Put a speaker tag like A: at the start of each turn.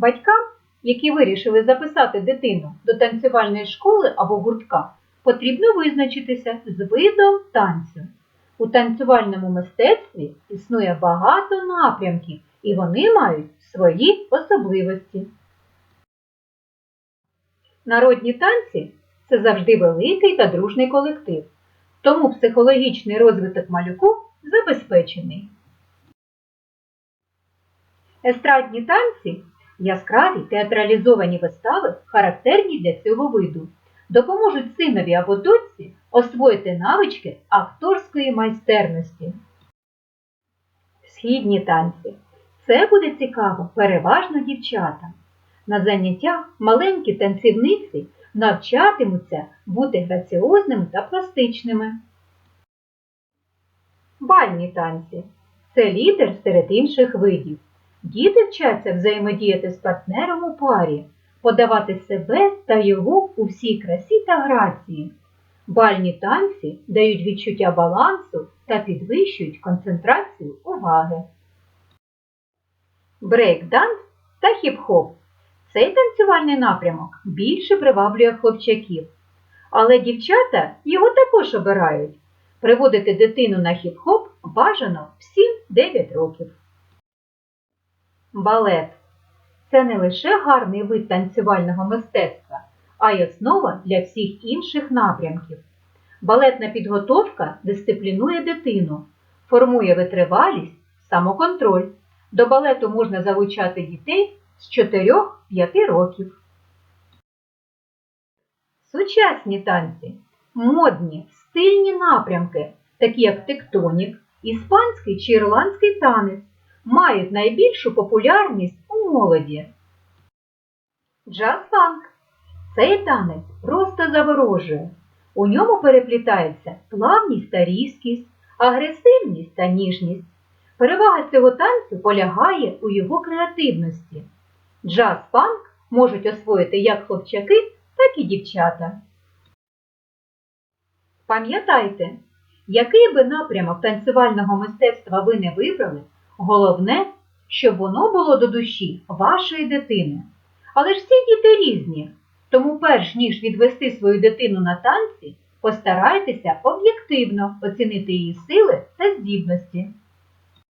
A: Батькам, які вирішили записати дитину до танцювальної школи або гуртка, потрібно визначитися з видом танцю. У танцювальному мистецтві існує багато напрямків, і вони мають свої особливості. Народні танці це завжди великий та дружний колектив, тому психологічний розвиток малюку забезпечений. Естрадні танці яскраві театралізовані вистави, характерні для цього виду, допоможуть синові або дочці освоїти навички акторської майстерності. Східні танці. Це буде цікаво переважно дівчатам. На заняттях маленькі танцівниці навчатимуться бути граціозними та пластичними. Бальні танці це лідер серед інших видів. Діти вчаться взаємодіяти з партнером у парі, подавати себе та його у всій красі та грації. Бальні танці дають відчуття балансу та підвищують концентрацію уваги. Брейк-данс та хіп-хоп. Цей танцювальний напрямок більше приваблює хлопчаків. Але дівчата його також обирають. Приводити дитину на хіп-хоп бажано в 7-9 років. Балет це не лише гарний вид танцювального мистецтва, а й основа для всіх інших напрямків. Балетна підготовка дисциплінує дитину, формує витривалість, самоконтроль. До балету можна залучати дітей з 4-5 років. Сучасні танці модні, стильні напрямки, такі як тектонік, іспанський чи ірландський танець, мають найбільшу популярність у молоді. Джаз-фанк. Цей танець просто заворожує. У ньому переплітається плавність та різкість, агресивність та ніжність. Перевага цього танцю полягає у його креативності. Джаз-фанк можуть освоїти як хлопчаки, так і дівчата. Пам'ятайте, який би напрямок танцювального мистецтва ви не вибрали, головне, щоб воно було до душі вашої дитини. Але ж всі діти різні, тому перш ніж відвести свою дитину на танці, постарайтеся об'єктивно оцінити її сили та здібності.